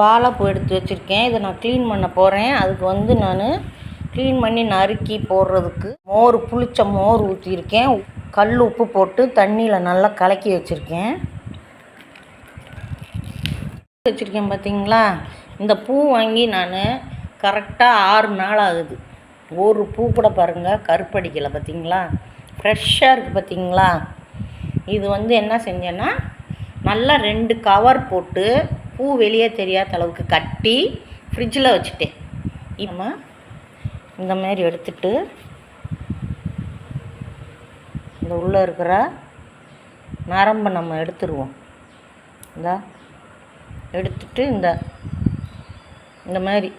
வாழைப்பூ எடுத்து வச்சுருக்கேன். இதை நான் க்ளீன் பண்ண போகிறேன் அதுக்கு வந்து நான் க்ளீன் பண்ணி நறுக்கி போடுறதுக்கு மோர் புளிச்ச மோர் ஊற்றியிருக்கேன் கல் உப்பு போட்டு தண்ணியில் நல்லா கலக்கி வச்சுருக்கேன். வச்சுருக்கேன் பார்த்தீங்களா இந்த பூ வாங்கி நான் கரெக்டாக ஆறு நாள் ஆகுது. ஒரு பூ கூட பாருங்கள் கருப்படிக்கலை பார்த்தீங்களா ஃப்ரெஷ்ஷாக இருக்குது பார்த்தீங்களா இது வந்து என்ன செஞ்சேன்னா நல்லா ரெண்டு கவர் போட்டு பூ வெளியே தெரியாத அளவுக்கு கட்டி ஃப்ரிட்ஜில் வச்சுட்டேன். நம்ம இந்த மாதிரி எடுத்துட்டு இந்த உள்ளே இருக்கிற நரம்பை நம்ம எடுத்துருவோம். இந்த எடுத்துட்டு இந்த இந்த மாதிரி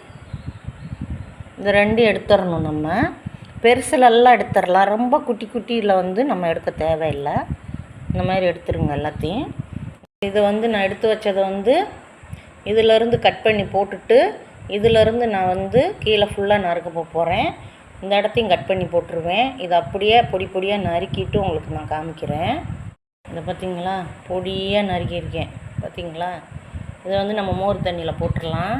இந்த ரெண்டு எடுத்துடணும் நம்ம. பெருசுலெல்லாம் எடுத்துடலாம். ரொம்ப குட்டி குட்டியில் வந்து நம்ம எடுக்க தேவையில்லை. இந்த மாதிரி எடுத்துருங்க எல்லாத்தையும். இது வந்து நான் எடுத்து வச்சதை வந்து இதிலேருந்து கட் பண்ணி போட்டுட்டு இதிலேருந்து நான் வந்து கீழே ஃபுல்லாக நறுக்க போக போகிறேன் இந்த இடத்தையும் கட் பண்ணி போட்டுருவேன். இது அப்படியே பொடி பொடியாக நறுக்கிட்டு உங்களுக்கு நான் காமிக்கிறேன். இதை பார்த்தீங்களா? பொடியாக நறுக்கியிருக்கேன். பார்த்தீங்களா? இதை வந்து நம்ம மோர் தண்ணியில் போட்டுடலாம்.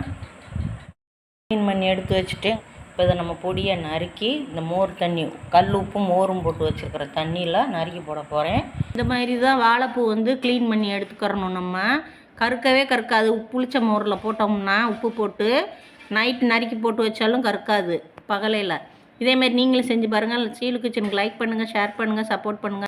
க்ளீன் பண்ணி எடுத்து வச்சுட்டு இப்போ இதை நம்ம பொடியை நறுக்கி இந்த மோர் தண்ணி கல் உப்பும் மோரும் போட்டு வச்சுருக்கிற தண்ணியில் நறுக்கி போட போகிறேன் இந்த மாதிரி தான் வாழைப்பூ வந்து க்ளீன் பண்ணி எடுத்துக்கிறணும் நம்ம. கருக்கவே கருக்காது புளிச்ச மோரில் போட்டோம்னா உப்பு போட்டு நைட் நறுக்கி போட்டு வச்சாலும் கருக்காது பகலையில். இதேமாரி நீங்களும் செஞ்சு பாருங்கள் சீலு கிச்சனுக்கு லைக் பண்ணுங்கள் ஷேர் பண்ணுங்கள் சப்போர்ட் பண்ணுங்கள்